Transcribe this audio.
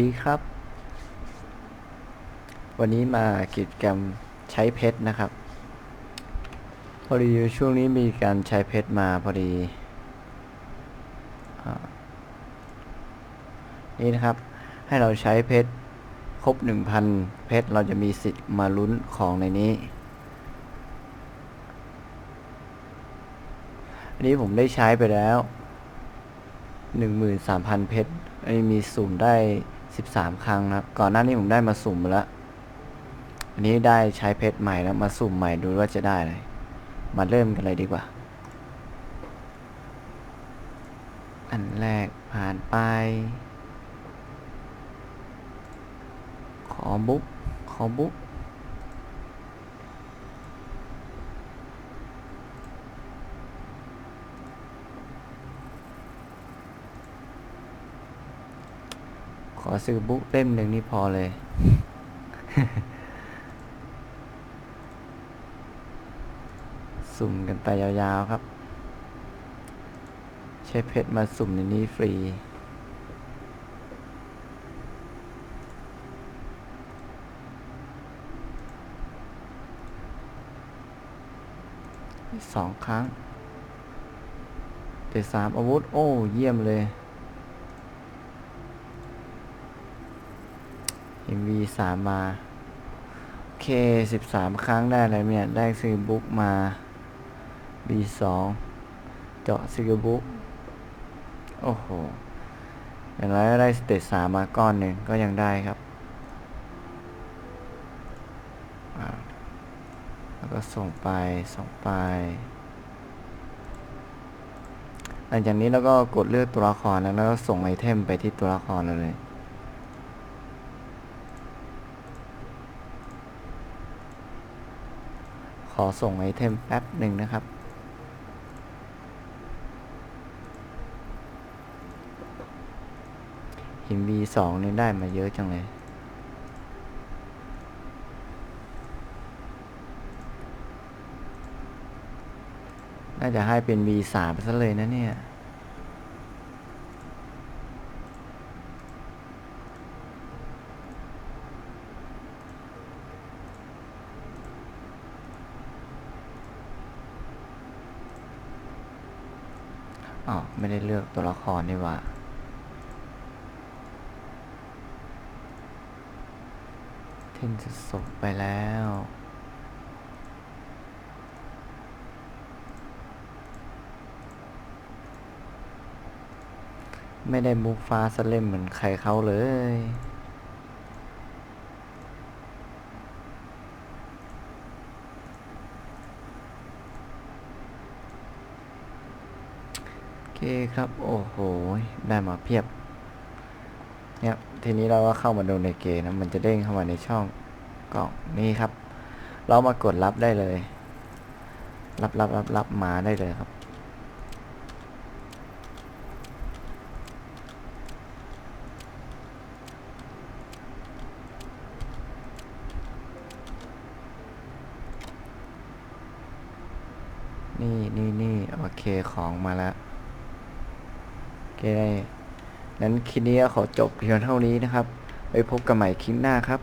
ดีครับ วันนี้มากิจกรรมใช้เพชรนะครับ พอดีช่วงนี้มีการใช้เพชรมาพอดีอนี่นะครับ ให้เราใช้เพชรครบ 1,000 เพชรเราจะมีสิทธิ์มาลุ้นของในนี้อันนี้ผมได้ใช้ไปแล้ว 13,000 เพชรอันนี้มีสุ่มได้ สิบสามครั้งนะครับก่อนหน้านี้ผมได้มาสุ่มแล้วอันนี้ได้ใช้เพชรใหม่แล้วมาสุ่มใหม่ดูว่าจะได้อะไร มาเริ่มกันเลยดีกว่า อันแรกผ่านไป ขอบุ๊กขอบุ๊ก ขอซื้อบุ๊กเล่มหนึ่งนี่พอเลย สุ่มกันไปยาวๆครับ ใช้เพชรมาสุ่มในนี้ฟรีสองครั้งเดสามอาวุธ โอ้ เยี่ยมเลย MV สามมา โอเคสิบสามครั้งได้อะไรเนี่ย ได้ซื้อบุ๊กมา B สองเจาะซื้อบุ๊กโอ้โห อย่างไรก็ได้สเตจสามมาก้อนหนึ่งก็ยังได้ครับอ่าแล้วก็ส่งไป ส่งไป หลังจากนี้เราก็กดเลือกตัวละครแล้วแล้วก็ส่งไอเทมไปที่ตัวละครเราเลย ขอส่งไอเทมแป๊บหนึ่งนะครับ หิน V2 นี่ได้มาเยอะจังเลย น่าจะให้เป็น V3 ไปซะเลยนะเนี่ย อ๋อไม่ได้เลือกตัวละครนี่ว่าเทนจะส่งไปแล้วไม่ได้มุกฟ้าสเล่มเหมือนใครเขาเลย คครับ โอ้โห ได้มาเพียบ เนี่ยทีนี้เราก็เข้ามาดูในเกมนะ มันจะเด้งเข้ามาในช่องกล่องนี่ครับ เรามากดรับได้เลย รับรับรับรับมาได้เลยครับ นี่นี่นี่โอเคของมาแล้ว โอเคนั้นคลิปนี้ก็ขอจบเพียงเท่านี้นะครับ ไปพบกันใหม่คลิปหน้าครับ